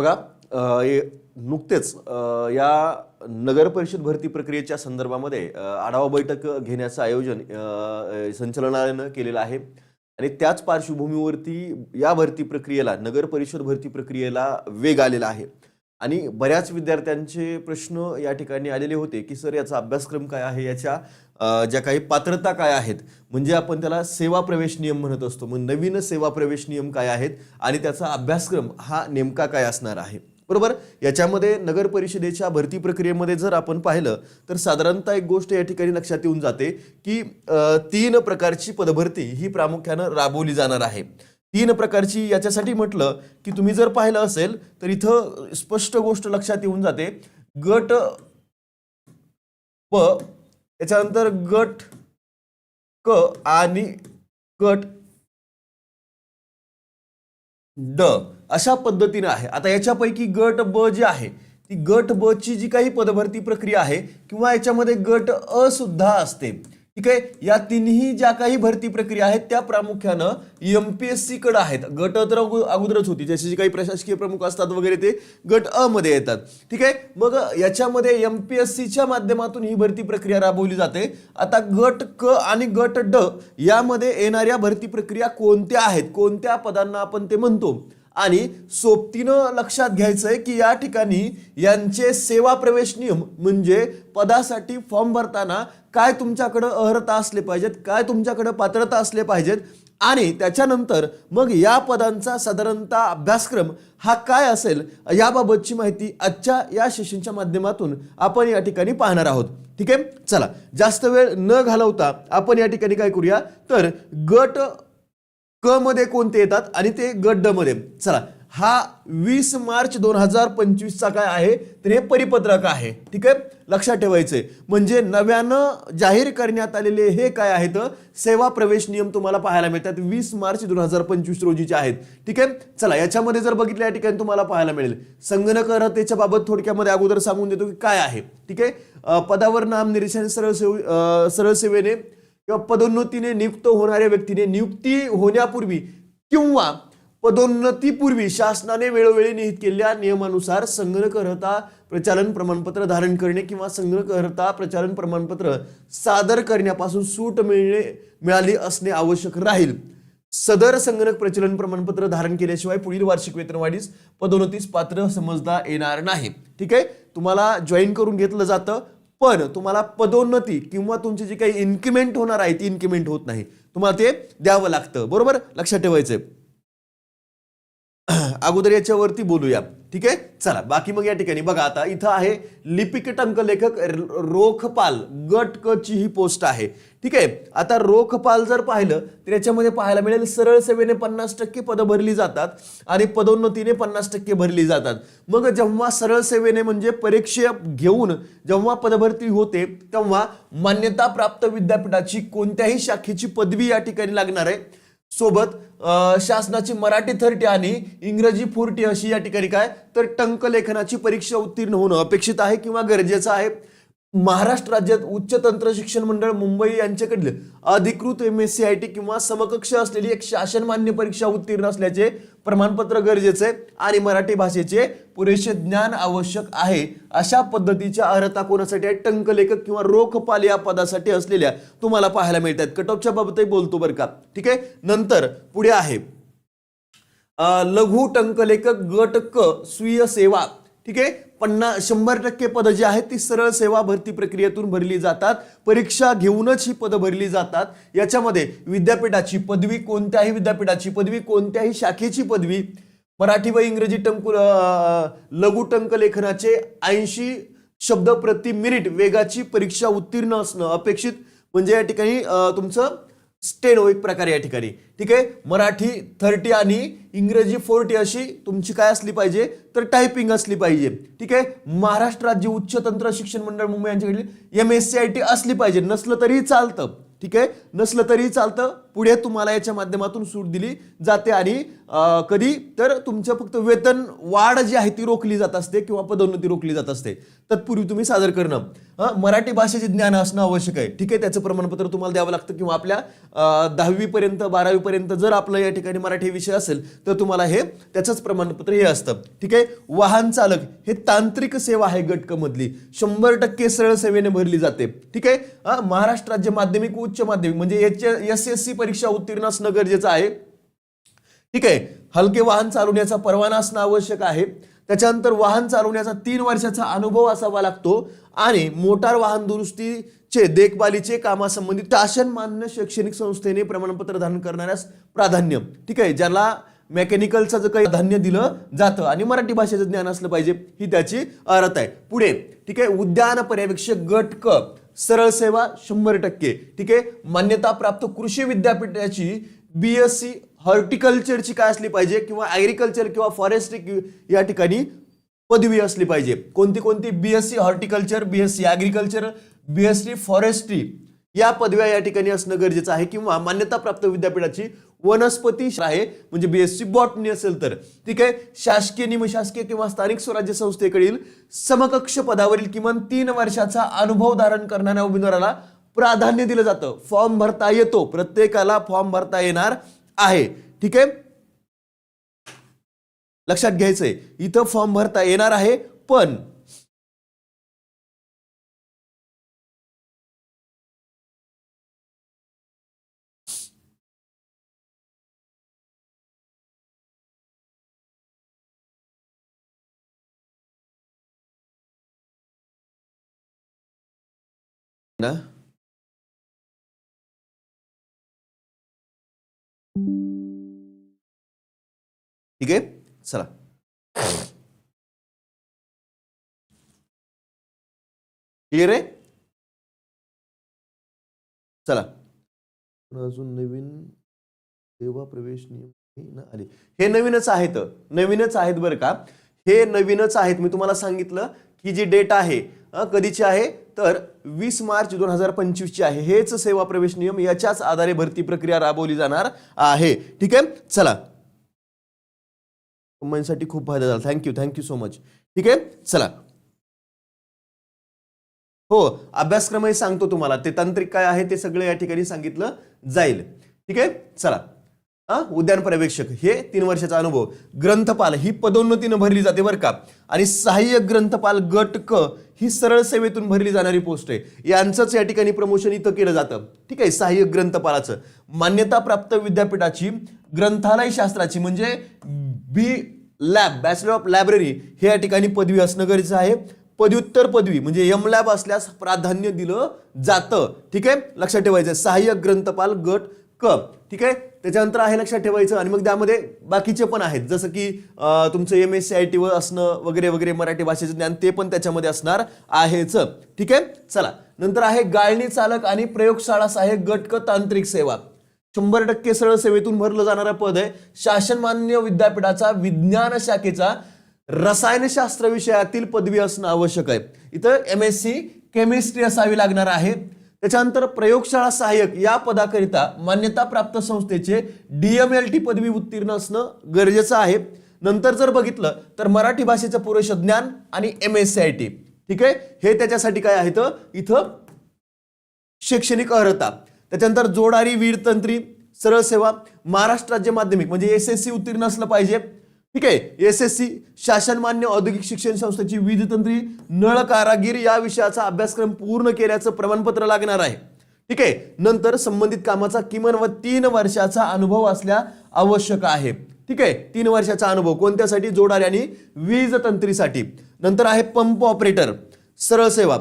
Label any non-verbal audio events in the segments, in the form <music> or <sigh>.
बघा नुकतेच या नगर परिषद भरती प्रक्रियेच्या संदर्भामध्ये आढावा बैठक घेण्याचं आयोजन संचालनालयानं केलेलं आहे. आणि त्याच पार्श्वभूमीवरती या भरती प्रक्रियेला नगर परिषद भरती प्रक्रियेला वेग आलेला आहे. आणि बऱ्याच विद्यार्थ्यांचे प्रश्न या ठिकाणी आलेले होते की सर याचा अभ्यासक्रम काय आहे? याच्या ज्या काही पात्रता काय आहेत? म्हणजे आपण त्याला सेवा प्रवेश नियम म्हणत असतो. मग नवीन सेवा प्रवेश नियम काय आहेत आणि त्याचा अभ्यासक्रम हा नेमका काय असणार आहे? बरोबर? याच्यामध्ये नगर परिषदेच्या भरती प्रक्रियेमध्ये जर आपण पाहिलं तर साधारणतः एक गोष्ट या ठिकाणी लक्षात येऊन जाते की तीन प्रकारची पदभरती ही प्रामुख्यानं राबवली जाणार आहे. तीन प्रकारची याच्यासाठी म्हटलं की तुम्ही जर पाहिलं असेल तर इथं स्पष्ट गोष्ट लक्षात येऊन जाते. गट प याच्यानंतर गट क आणि गट ड अशा पद्धतीने आहे. आता याच्यापैकी गट ब जी आहे ती गट ब ची जी काही पदभरती प्रक्रिया आहे किंवा याच्यामध्ये गट अ सुद्धा असते. ठीक? आहे या तिन्ही ज्या काही भरती प्रक्रिया आहेत त्या प्रामुख्यानं एमपीएससी कडे आहेत. गट तर अगोदरच होती. त्याचे जे काही प्रशासकीय प्रमुख असतात वगैरे ते गट अ मध्ये येतात. ठीक? आहे मग याच्यामध्ये एमपीएससीच्या माध्यमातून ही भरती प्रक्रिया राबवली जाते. आता गट क आणि गट ड यामध्ये येणाऱ्या भरती प्रक्रिया कोणत्या आहेत? कोणत्या पदांना आपण ते म्हणतो? आणि सोबतीनं लक्षात घ्यायचं आहे की या ठिकाणी यांचे सेवा प्रवेश नियम म्हणजे पदासाठी फॉर्म भरताना काय तुमच्याकडं अर्हता असले पाहिजेत काय तुमच्याकडं पात्रता असले पाहिजेत आणि त्याच्यानंतर मग या पदांचा साधारणतः अभ्यासक्रम हा काय असेल याबाबतची माहिती आजच्या या सेशनच्या माध्यमातून आपण या ठिकाणी पाहणार आहोत. ठीक आहे? चला जास्त वेळ न घालवता आपण या ठिकाणी काय करूया? तर गट क मध्ये कोणते येतात आणि ते गटमध्ये चला हा वीस मार्च दोन हजार पंचवीसचा काय आहे? तर हे परिपत्रक आहे. ठीक आहे? लक्षात ठेवायचंय. म्हणजे नव्यानं जाहीर करण्यात आलेले हे काय आहेत? सेवा प्रवेश नियम तुम्हाला पाहायला मिळतात. वीस मार्च दोन हजार पंचवीस रोजीचे आहेत. ठीक आहे? चला याच्यामध्ये जर बघितलं या ठिकाणी तुम्हाला पाहायला मिळेल. संगणकरतेच्या बाबत थोडक्यामध्ये अगोदर सांगून देतो की काय आहे. ठीक आहे? पदावर नाम निरीक्षण सरळ सेव सरळसेवेने सरळ सेवेने किंवा पदोन्नतीने नियुक्त होणाऱ्या व्यक्तीने नियुक्ती होण्यापूर्वी किंवा पदोन्नतीपूर्वी शासनाने वेळोवेळी निहित केलेल्या नियमानुसार संगणक प्रचालन प्रमाणपत्र धारण करणे किंवा संगणक प्रचालन प्रमाणपत्र सादर करण्यापासून सूट मिळणे मिळाली असणे आवश्यक राहील. सदर संगणक प्रचलन प्रमाणपत्र धारण केल्याशिवाय पुढील वार्षिक वेतनवाढीस पदोन्नतीस पात्र समजता येणार नाही. ठीक आहे? तुम्हाला जॉईन करून घेतलं जातं. पण तुम्हाला पदोन्नती किंवा तुमची जी काही इन्क्रिमेंट होणार आहे ती इन्क्रिमेंट होत नाही. तुम्हाला ते द्यावं लागतं. बरोबर? लक्षात ठेवायचंय. <clears throat> अगोदर याच्यावरती बोलूया ठीक आहे? चला बाकी मग या ठिकाणी. बघा आता इथं आहे लिपिक टंकलेखक रोखपाल. गट क ची ही पोस्ट आहे. ठीक आहे? आता रोखपाल जर पाहिलं तर याच्यामध्ये पाहायला मिळेल सरळ सेवेने पन्नास टक्के पदं भरली जातात आणि पदोन्नतीने पन्नास टक्के भरली जातात. मग जेव्हा सरळ सेवेने म्हणजे परीक्षा घेऊन जेव्हा पदभरती होते तेव्हा मान्यता प्राप्त विद्यापीठाची कोणत्याही शाखेची पदवी या ठिकाणी लागणार आहे. सोबत शासनाची मराठी थर्टी आणि इंग्रजी फोर्टी अशी या ठिकाणी काय तर टंकलेखनाची परीक्षा उत्तीर्ण होणं अपेक्षित आहे किंवा गरजेचं आहे? महाराष्ट्र राज्यात उच्च तंत्र शिक्षण मंडळ मुंबई यांच्याकडले अधिकृत M S C I T किंवा समकक्ष असलेली एक शासनमान्य परीक्षा उत्तीर्ण असल्याचे प्रमाणपत्र गरजेचे आहे आणि मराठी भाषेचे पुरेसे ज्ञान आवश्यक आहे. अशा पद्धतीच्या अर्हता कोणासाठी आहे? टंकलेखक किंवा रोखपाल या पदासाठी असलेल्या तुम्हाला पाहायला मिळतात. कटऑफच्या बाबतही बोलतो बरं का. ठीक आहे? नंतर पुढे आहे. लघु टंकलेखक गट क स्वीय सेवा. ठीक आहे? पन्नास शंभर टक्के पदं जी आहेत ती सरळ सेवा भरती प्रक्रियेतून भरली जातात. परीक्षा घेऊनच ही पदं भरली जातात. याच्यामध्ये विद्यापीठाची पदवी कोणत्याही विद्यापीठाची पदवी कोणत्याही शाखेची पदवी मराठी व इंग्रजी टंकु लघु टंक लेखनाचे ऐंशी शब्द प्रति मिनिट वेगाची परीक्षा उत्तीर्ण असणं अपेक्षित. म्हणजे या ठिकाणी तुमचं स्टेनो हो एक प्रकारे या ठिकाणी. ठीक आहे? मराठी थर्टी आणि इंग्रजी फोर्टी अशी तुमची काय असली पाहिजे? तर टायपिंग असली पाहिजे. ठीक आहे? महाराष्ट्र राज्य उच्च तंत्र शिक्षण मंडळ मुंबई यांच्याकडे M S C I T असली पाहिजे. नसलं तरीही चालतं. ठीक आहे? नसलं तरीही चालतं. पुढे तुम्हाला याच्या माध्यमातून सूट दिली जाते आणि कधी? तर तुमचं फक्त वेतन वाढ जी आहे ती रोखली जात असते किंवा पदोन्नती रोखली जात असते. तत्पूर्वी तुम्ही सादर करणं. मराठी भाषेचे ज्ञान असणं आवश्यक आहे. ठीक आहे त्याचं प्रमाणपत्र तुम्हाला द्यावं लागतं किंवा आपल्या दहावीपर्यंत बारावीपर्यंत जर आपलं या ठिकाणी मराठी विषय असेल तर तुम्हाला हे त्याचंच प्रमाणपत्र हे असतं. ठीक आहे? वाहन चालक हे तांत्रिक सेवा आहे गटकमधली शंभर टक्के सरळ सेवेने भरली जाते. ठीक आहे? महाराष्ट्र राज्य माध्यमिक व उच्च माध्यमिक म्हणजे एस एस सी परीक्षा उत्तीर्ण असणं गरजेचं आहे. ठीक आहे. हलके वाहन चालवण्याचा परवाना असणं आवश्यक आहे. त्याच्यानंतर वाहन चालवण्याचा तीन वर्षाचा अनुभव असावा लागतो आणि मोटार वाहन दुरुस्तीचे देखभालीचे कामासंबंधित शासन मान्य शैक्षणिक संस्थेने प्रमाणपत्र धारण करणाऱ्यास प्राधान्य. ठीक आहे. ज्याला मेकॅनिकलचं जर काही धान्य दिलं जातं आणि मराठी भाषेचं ज्ञान असलं पाहिजे ही त्याची अर्थ आहे. पुढे. ठीक आहे. उद्यान पर्यवेक्षक गट क. सरळ सेवा शंभर टक्के. ठीक आहे? मान्यता प्राप्त कृषी विद्यापीठाची बी एस सी हॉर्टिकल्चरची काय असली पाहिजे किंवा ॲग्रिकल्चर किंवा फॉरेस्ट्री या ठिकाणी पदवी असली पाहिजे. कोणती कोणती? B S C horticulture B S C agriculture C forestry या पदव्या या ठिकाणी असणं गरजेचं आहे किंवा मान्यताप्राप्त विद्यापीठाची वनस्पती आहे म्हणजे बीएससी बॉटनी असेल तर. ठीक आहे? शासकीय निमशासकीय किंवा स्थानिक स्वराज्य संस्थेकडील समकक्ष पदावरील किमान तीन वर्षाचा अनुभव धारण करणाऱ्या उमेदवाराला प्राधान्य दिलं जातं. फॉर्म भरता येतो. प्रत्येकाला फॉर्म भरता येणार आहे. ठीक आहे? लक्षात घ्यायचंय. इथं फॉर्म भरता येणार आहे पण ना? ठीक आहे? चला. क्लिअर आहे? चला. अजून नवीन सेवा प्रवेश नियम न आले. हे नवीनच आहेत. नवीनच आहेत बरं का. हे नवीनच आहेत. मी तुम्हाला सांगितलं की जी डेट आहे कधीची आहे? तर वीस मार्च दोन हजार पंचवीसची आहे. हेच सेवा प्रवेश नियम याच्याच आधारे भरती प्रक्रिया राबवली जाणार आहे. ठीक आहे? चला. कमेंटसाठी खूप फायदा झाला. थँक्यू थँक्यू सो मच ठीक आहे? चला. हो अभ्यासक्रमही सांगतो तुम्हाला. ते तांत्रिक काय आहे ते सगळं या ठिकाणी सांगितलं जाईल. ठीक आहे? चला. उद्यान पर्यवेक्षक. हे तीन वर्षाचा अनुभव. ग्रंथपाल ही पदोन्नतीनं भरली जाते बरं का. आणि सहाय्यक ग्रंथपाल गट क ही सरळ सेवेतून भरली जाणारी पोस्ट आहे. यांचंच या ठिकाणी प्रमोशन इथं केलं जातं. ठीक आहे? सहाय्यक ग्रंथपालाचं. मान्यताप्राप्त विद्यापीठाची ग्रंथालय शास्त्राची म्हणजे B lib bachelor of library हे या ठिकाणी पदवी असणं गरजेचं आहे. पदव्युत्तर पदवी म्हणजे यम लॅब असल्यास प्राधान्य दिलं जातं. ठीक आहे? लक्षात ठेवायचं सहाय्यक ग्रंथपाल गट क. ठीक आहे? त्याच्यानंतर आहे लक्षात ठेवायचं आणि मग त्यामध्ये बाकीचे पण आहेत. जसं की तुमचं M S C I T वर असणं वगैरे वगैरे मराठी भाषेचं ज्ञान ते पण त्याच्यामध्ये असणार आहेच. ठीक आहे? चला. नंतर आहे गाळणी चालक आणि प्रयोगशाळा साहेब गटक तांत्रिक सेवा. शंभर टक्के सरळ सेवेतून भरलं जाणारं पद आहे. शासनमान्य विद्यापीठाचा विज्ञान शाखेचा रसायनशास्त्र विषयातील पदवी असणं आवश्यक आहे. इथं एम एस सी केमिस्ट्री असावी लागणार आहे. त्याच्यानंतर प्रयोगशाळा सहाय्यक या पदाकरिता मान्यता प्राप्त संस्थेचे डीएमएल टी पदवी उत्तीर्ण असणं गरजेचं आहे. नंतर जर बघितलं तर मराठी भाषेचं पुरेसं ज्ञान आणि M S C I T ठीक आहे? हे त्याच्यासाठी काय आहे तर इथं शैक्षणिक अर्हता. त्याच्यानंतर जोडारी वीर तंत्री सरळ सेवा महाराष्ट्र राज्य माध्यमिक म्हणजे एस एस सी उत्तीर्ण असलं पाहिजे. ठीक आहे. एस एस सी शासनमान्य औद्योगिक शिक्षण संस्थेची वीजतंत्री नळ कारागीर या विषयाचा अभ्यासक्रम पूर्ण केल्याचं प्रमाणपत्र लागणार आहे. ठीक आहे. नंतर संबंधित कामाचा किमान व तीन वर्षाचा अनुभव असल्या आवश्यक आहे. ठीक आहे. तीन वर्षाचा अनुभव कोणत्यासाठी? जोडारी आणि वीज तंत्रीसाठी नंतर आहे पंप ऑपरेटर. सरळ सेवा.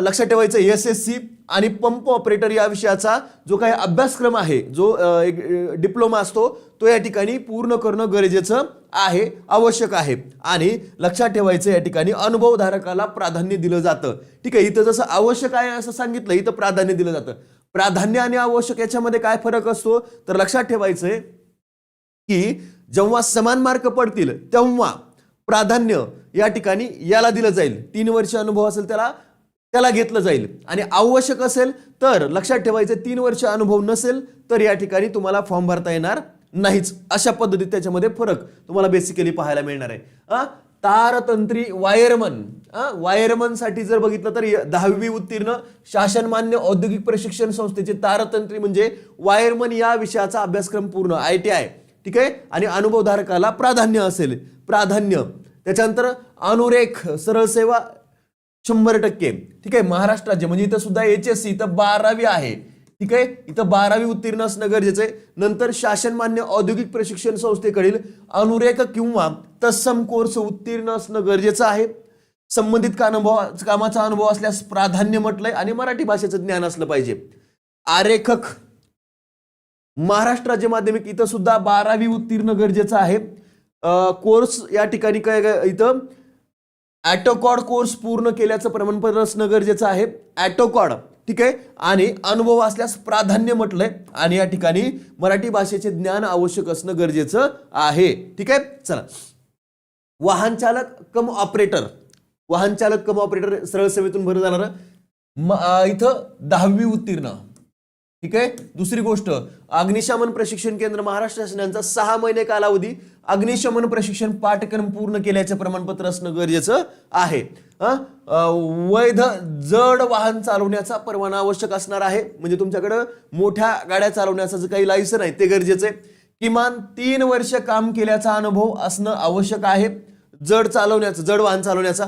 लक्षात ठेवायचं एस एस सी आणि पंप ऑपरेटर या विषयाचा जो काही अभ्यासक्रम आहे जो एक, डिप्लोमा असतो तो या ठिकाणी पूर्ण करणं गरजेचं आहे आवश्यक आहे. आणि लक्षात ठेवायचं या ठिकाणी अनुभवधारकाला प्राधान्य दिलं जातं. ठीक आहे इथं जसं आवश्यक आहे असं सांगितलं इथं प्राधान्य दिलं जातं. प्राधान्य आणि आवश्यक याच्यामध्ये काय फरक असतो? तर लक्षात ठेवायचंय की जेव्हा समान मार्क पडतील तेव्हा प्राधान्य या ठिकाणी याला दिलं जाईल. तीन वर्ष अनुभव असेल त्याला त्याला घेतलं जाईल. आणि आवश्यक असेल तर लक्षात ठेवायचं तीन वर्ष अनुभव नसेल तर या ठिकाणी तुम्हाला फॉर्म भरता येणार नाहीच. अशा पद्धतीत त्याच्यामध्ये फरक तुम्हाला बेसिकली पाहायला मिळणार आहे. तारतंत्री वायरमन. वायरमनसाठी जर बघितलं तर दहावी उत्तीर्ण शासनमान्य औद्योगिक प्रशिक्षण संस्थेचे तारतंत्री म्हणजे वायरमन या विषयाचा अभ्यासक्रम पूर्ण आय टी आय. ठीक आहे? आणि अनुभवधारकाला प्राधान्य असेल. प्राधान्य. त्याच्यानंतर अनुरेख सरळ सेवा शंभर टक्के. ठीक आहे महाराष्ट्र राज्य म्हणजे इथं सुद्धा एच एस सी इथं बारावी आहे. ठीक आहे इथं बारावी उत्तीर्ण असणं गरजेचं आहे. नंतर शासनमान्य औद्योगिक प्रशिक्षण संस्थेकडील अनुरेख किंवा तत्सम कोर्स उत्तीर्ण असणं गरजेचं आहे. संबंधित का अनुभव कामाचा अनुभव असल्यास प्राधान्य म्हटलंय आणि मराठी भाषेचं ज्ञान असलं पाहिजे. आरेखक. महाराष्ट्र राज्य माध्यमिक इथं सुद्धा बारावी उत्तीर्ण गरजेचं आहे. कोर्स या ठिकाणी काय इथं ॲटोकॉड कोर्स पूर्ण केल्याचं प्रमाणपत्र असणं गरजेचं आहे. ॲटोकॉड ठीक आहे? आणि अनुभव असल्यास प्राधान्य म्हटलंय. आणि या ठिकाणी मराठी भाषेचे ज्ञान आवश्यक असणं गरजेचं आहे. ठीक आहे? चला. वाहन चालक कम ऑपरेटर. वाहन चालक कम ऑपरेटर सरळ सेवेतून भरलं जाणार. इथं दहावी उत्तीर्ण. ठीक आहे? दुसरी गोष्ट अग्निशमन प्रशिक्षण केंद्र महाराष्ट्र शासनाचा सहा महिने कालावधी अग्निशमन प्रशिक्षण पाठ्यक्रम पूर्ण केल्याचे प्रमाणपत्र असणं गरजेचं आहे. वैध जड वाहन चालवण्याचा परवाना आवश्यक असणार आहे. म्हणजे तुमच्याकडं मोठ्या गाड्या चालवण्याचं जे काही लायसन आहे ते गरजेचं आहे. किमान तीन वर्ष काम केल्याचा अनुभव असणं आवश्यक आहे. जड चालवण्याचं जड वाहन चालवण्याचा.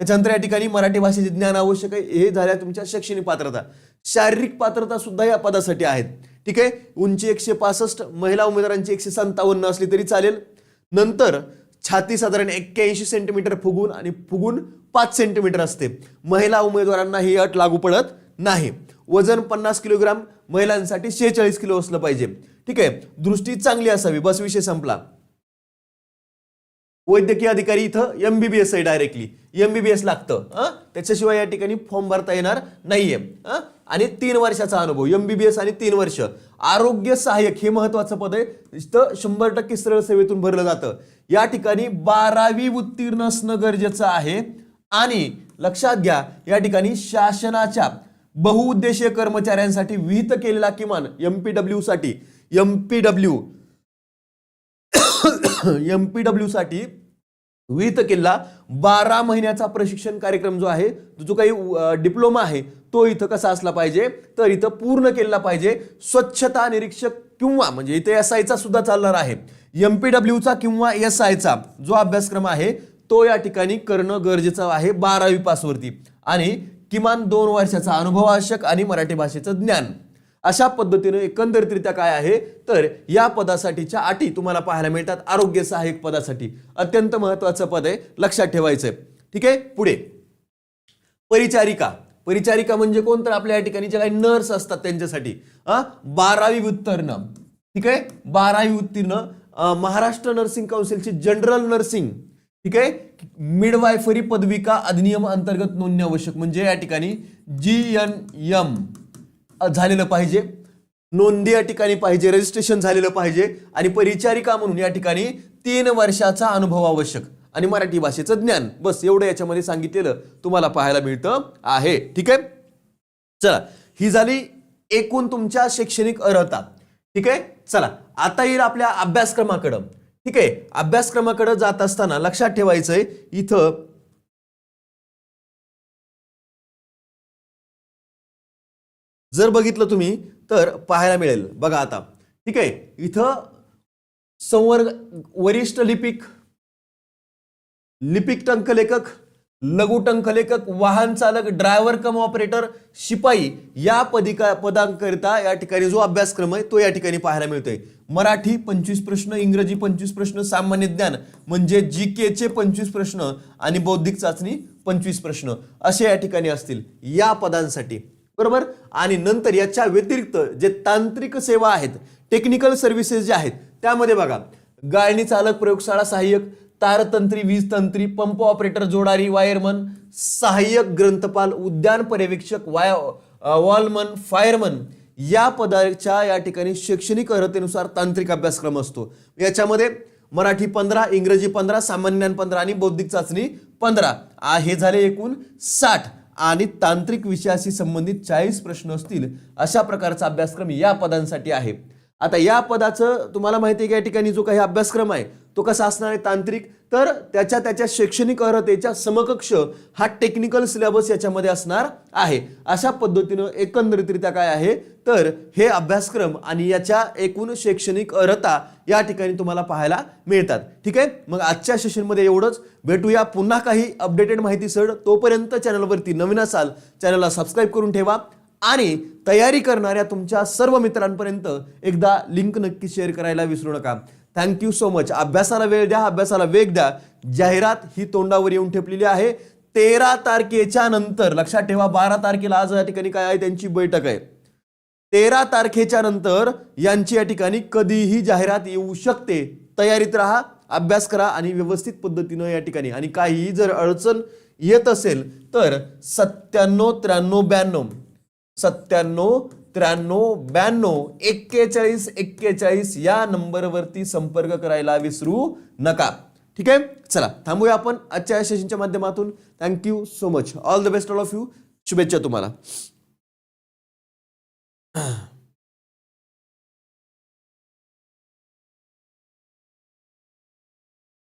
त्याच्यानंतर या ठिकाणी मराठी भाषेचे ज्ञान आवश्यक आहे. हे झाल्या तुमच्या शैक्षणिक पात्रता. शारीरिक पात्रता सुद्धा या पदासाठी आहेत. ठीक आहे? उंची एकशे पासष्ट महिला उमेदवारांची एकशे संतावन्न असली तरी चालेल. नंतर छाती साधारण एक्क्याऐंशी सेंटीमीटर फुगून आणि फुगून पाच सेंटीमीटर असते. महिला उमेदवारांना ही अट लागू पडत नाही. वजन पन्नास किलोग्राम महिलांसाठी शेहेचाळीस किलो असलं पाहिजे. ठीक आहे? दृष्टी चांगली असावी. बस विषय संपला. वैद्यकीय अधिकारी इथं एमबीबीएस आहे डायरेक्टली एमबीबीएस लागतं. त्याच्याशिवाय या ठिकाणी फॉर्म भरता येणार नाहीये. आणि तीन वर्षाचा अनुभव एम बी बी एस आणि तीन वर्ष. आरोग्य सहाय्यक हे महत्वाचं पद आहे. तिथं शंभर टक्के सरळ सेवेतून भरलं जातं. या ठिकाणी बारावी उत्तीर्ण असणं गरजेचं आहे. आणि लक्षात घ्या या ठिकाणी शासनाच्या बहुउद्देशीय कर्मचाऱ्यांसाठी विहित केलेला किमान एम पी डब्ल्यू साठी M P W M P W <coughs> साठी विहित किल्ला. बारा महिन्याचा प्रशिक्षण कार्यक्रम जो आहे जो काही डिप्लोमा आहे तो इथं कसा असला पाहिजे? तर इथं पूर्ण केला पाहिजे. स्वच्छता निरीक्षक किंवा म्हणजे इथे एस आयचा सुद्धा चालणार आहे. एम पी डब्ल्यूचा किंवा एस आयचा जो अभ्यासक्रम आहे तो या ठिकाणी करणं गरजेचं आहे बारावी पासवरती. आणि किमान दोन वर्षाचा अनुभव आवश्यक आणि मराठी भाषेचं ज्ञान. अशा पद्धतीने एकंदरीतरित्या काय आहे? तर या पदासाठीच्या अटी तुम्हाला पाहायला मिळतात. आरोग्य सहाय्यक पदासाठी. अत्यंत महत्वाचं पद आहे. लक्षात ठेवायचंय ठीक आहे? पुढे. परिचारिका. परिचारिका म्हणजे कोण? तर आपल्या या ठिकाणी जे काही नर्स असतात त्यांच्यासाठी. बारावी उत्तीर्ण ठीक आहे? बारावी उत्तीर्ण महाराष्ट्र नर्सिंग काउन्सिलची जनरल नर्सिंग. ठीक आहे? मिडवायफरी पदविका अधिनियम अंतर्गत नोंदणी आवश्यक. म्हणजे या ठिकाणी जी एन एम. झालेलं पाहिजे. नोंदी या ठिकाणी पाहिजे रजिस्ट्रेशन झालेलं पाहिजे आणि परिचारिका म्हणून या ठिकाणी तीन वर्षाचा अनुभव आवश्यक आणि मराठी भाषेचं ज्ञान. बस एवढं याच्यामध्ये सांगितलेलं तुम्हाला पाहायला मिळतं आहे. ठीक आहे? चला ही झाली एकूण तुमच्या शैक्षणिक अर्हता. ठीक आहे? चला आता येईल आपल्या अभ्यासक्रमाकडं. ठीक आहे? अभ्यासक्रमाकडे जात असताना लक्षात ठेवायचंय इथं जर बघितलं तुम्ही तर पाहायला मिळेल. बघा आता. ठीक आहे? इथं संवर्ग वरिष्ठ लिपिक लिपिक टंकलेखक लघु टंकलेखक वाहन चालक ड्रायव्हर कम ऑपरेटर शिपाई या पदिका पदांकरिता या ठिकाणी जो अभ्यासक्रम आहे तो या ठिकाणी पाहायला मिळतोय. मराठी पंचवीस प्रश्न इंग्रजी पंचवीस प्रश्न सामान्य ज्ञान म्हणजे जी केचे पंचवीस प्रश्न आणि बौद्धिक चाचणी पंचवीस प्रश्न असे या ठिकाणी असतील. या पदांसाठी. बरोबर? आणि नंतर याच्या व्यतिरिक्त जे तांत्रिक सेवा आहेत टेक्निकल सर्व्हिसेस जे आहेत त्यामध्ये बघा गाळणी चालक प्रयोगशाळा सहाय्यक तारतंत्री वीज तंत्री पंप ऑपरेटर जोडारी वायरमन सहाय्यक ग्रंथपाल उद्यान पर्यवेक्षक वाय वॉलमन फायरमन या पदाच्या या ठिकाणी शैक्षणिक अर्हतेनुसार तांत्रिक अभ्यासक्रम असतो. याच्यामध्ये मराठी पंधरा इंग्रजी पंधरा सामान्यान पंधरा आणि बौद्धिक चाचणी पंधरा. हे झाले एकूण साठ. आणि तांत्रिक विषयाशी संबंधित चाळीस प्रश्न असतील अशा प्रकारचा अभ्यासक्रम या पदांसाठी आहे. आता या पदाचं तुम्हाला माहिती आहे की या ठिकाणी जो काही अभ्यासक्रम आहे तो कसा असणार आहे तांत्रिक? तर त्याच्या त्याच्या शैक्षणिक अर्हतेच्या समकक्ष हा टेक्निकल सिलेबस याच्यामध्ये असणार आहे. अशा पद्धतीनं एकंदरीतरित्या काय आहे? तर हे अभ्यासक्रम आणि याच्या एकूण शैक्षणिक अर्हता या ठिकाणी तुम्हाला पाहायला मिळतात. ठीक आहे? मग आजच्या सेशनमध्ये एवढंच. भेटूया पुन्हा काही अपडेटेड माहिती सड तोपर्यंत चॅनलवरती नवीन असाल चॅनलला सबस्क्राईब करून ठेवा. आणि तयारी करणाऱ्या तुमच्या सर्व मित्रांपर्यंत एकदा लिंक नक्की शेअर करायला विसरू नका. थँक्यू सो मच अभ्यासाला वेळ द्या अभ्यासाला वेग द्या. जाहिरात ही तोंडावर येऊन ठेपलेली आहे. तेरा तारखेच्या नंतर लक्षात ठेवा बारा तारखेला आज या ठिकाणी काय आहे? त्यांची बैठक आहे. तेरा तारखेच्या नंतर यांची या ठिकाणी कधीही जाहिरात येऊ शकते. तयारीत राहा अभ्यास करा आणि व्यवस्थित पद्धतीनं या ठिकाणी. आणि काहीही जर अडचण येत असेल तर सत्त्याण्णव त्र्याण्णव ब्याण्णव. सत्त्याण्णव त्र्याण्णव ब्याण्णव एक्केचाळीस एक्केचाळीस या नंबरवरती संपर्क करायला विसरू नका. ठीक आहे? चला थांबूया आपण आजच्या या सेशनच्या माध्यमातून. Thank you so much all the best all of you शुभेच्छा तुम्हाला.